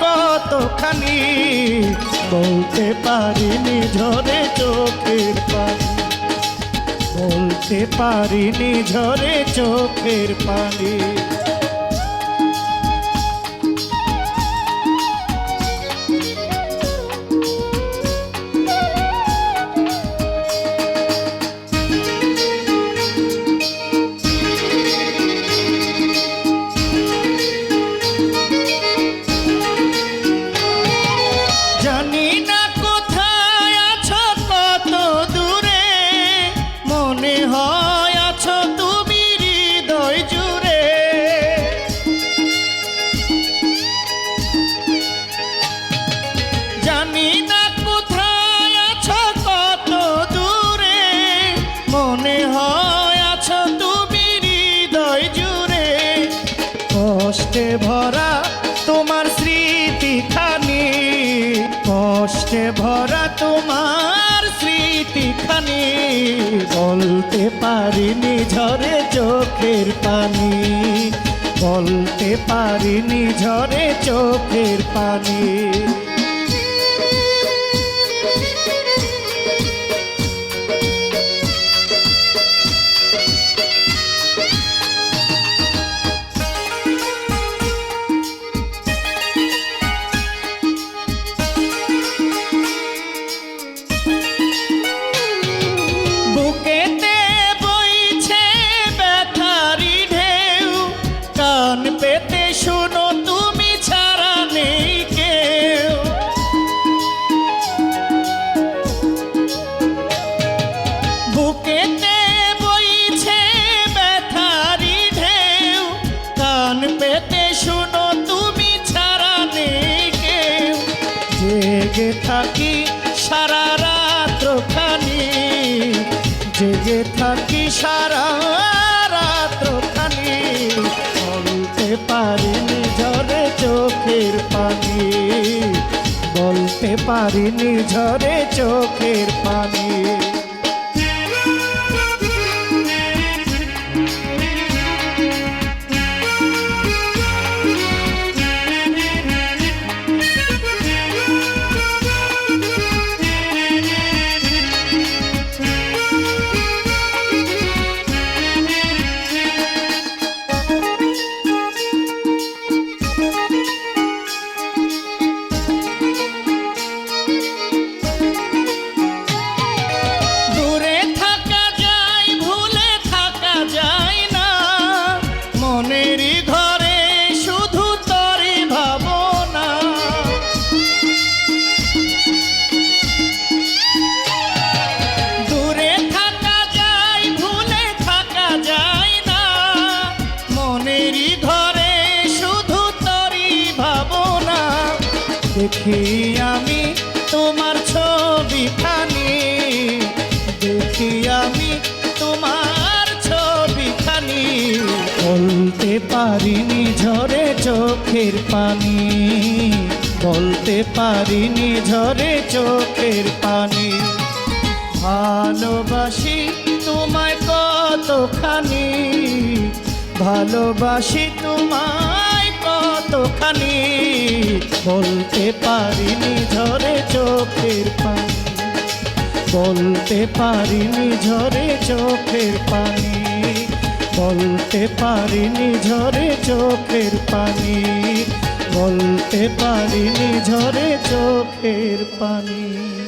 কতখানি বলতে পারিনি ঝরে চোখের পানি। বলতে পারিনি ঝরে চোখের পানি। জানি না কোথায় আছো, কত দূরে। মনে হয় আছো তুমি হৃদয় জুড়ে। কষ্টে ভরা তোমার স্মৃতিখানি কষ্টে ভরা তোমার স্মৃতিখানি বলতে পারিনি ঝরে চোখের পানি। বলতে পারিনি ঝরে চোখের পানি। জেগে থাকি সারা রাত্র খানি। বলতে পারিনি ঝরে চোখের পানি। বলতে পারিনি ঝরে চোখের পানি। দেখি আমি তোমার ছবি খানি। দেখি আমি তোমার ছবি খানি। বলতে পারিনি ঝরে চোখের পানি। বলতে পারিনি ঝরে চোখের পানি। ভালোবাসি তোমায় কতখানি। ভালোবাসি তোমায় কতখানি বলতে পারিনি ঝরে চোখের পানি। বলতে পারিনি ঝরে চোখের পানি। বলতে পারিনি ঝরে চোখের পানি। বলতে পারিনি ঝরে চোখের পানি।